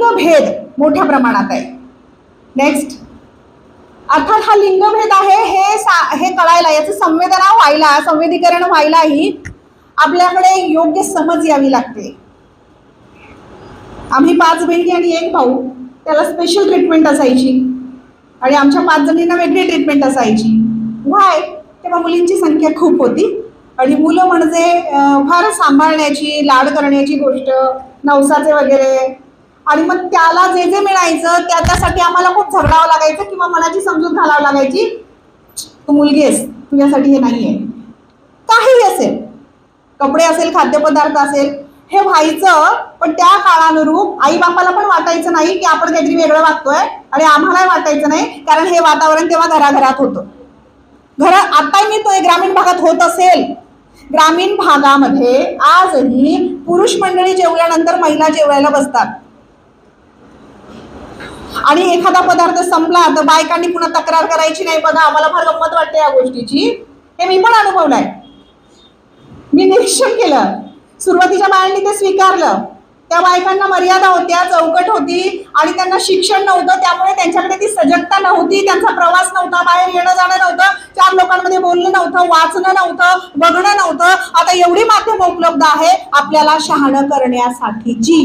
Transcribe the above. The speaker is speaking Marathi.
लिंगभेद मोठ्या प्रमाणात आहे. नेक्स्ट अर्थात हा लिंगभेद आहे हे सा हे कळायला याचं संवेदना व्हायला संवेदीकरण व्हायलाही आपल्याकडे योग्य समज यावी लागते. आम्ही पाच बहिणी आणि एक भाऊ त्याला स्पेशल ट्रीटमेंट असायची. आणि आमच्या पाच जणींना वेगळी ट्रीटमेंट असायची. व्हाय तेव्हा मुलींची संख्या खूप होती. आणि मुलं म्हणजे फार सांभाळण्याची लाड करण्याची गोष्ट नवसाचे वगैरे आणि मग त्याला जे जे मिळायचं त्या त्यासाठी आम्हाला खूप झगडावं लागायचं किंवा मनाची समजूत घालावं लागायची. तू मुलगी आहेस तुझ्यासाठी हे नाही आहे काही असेल. कपडे असेल खाद्यपदार्थ असेल हे व्हायचं पण त्या काळानुरूप आई बापाला पण वाटायचं नाही की आपण काहीतरी वेगळं वागतोय आणि आम्हालाही वाटायचं नाही कारण हे वातावरण तेव्हा घराघरात होतं. घर आता मी तो ग्रामीण भागात होत असेल. ग्रामीण भागामध्ये आजही पुरुष मंडळी जेवल्यानंतर महिला जेवायला बसतात. आणि एखादा पदार्थ संपला तर बायकांनी पुन्हा तक्रार करायची नाही. बघा आम्हाला फार गंमत वाटते या गोष्टीची. हे मी पण अनुभवलंय. मी निरीक्षण केलं. सुरुवातीच्या बायांनी ते स्वीकारलं. त्या बायकांना मर्यादा होत्या चौकट होती आणि त्यांना शिक्षण नव्हतं. त्यामुळे त्यांच्याकडे ती सजगता नव्हती त्यांचा प्रवास नव्हता बाहेर येणं जाणं नव्हतं चार लोकांमध्ये बोलणं नव्हतं वाचणं नव्हतं बघणं नव्हतं. आता एवढी माध्यमं उपलब्ध आहे आपल्याला शहाणं करण्यासाठीची.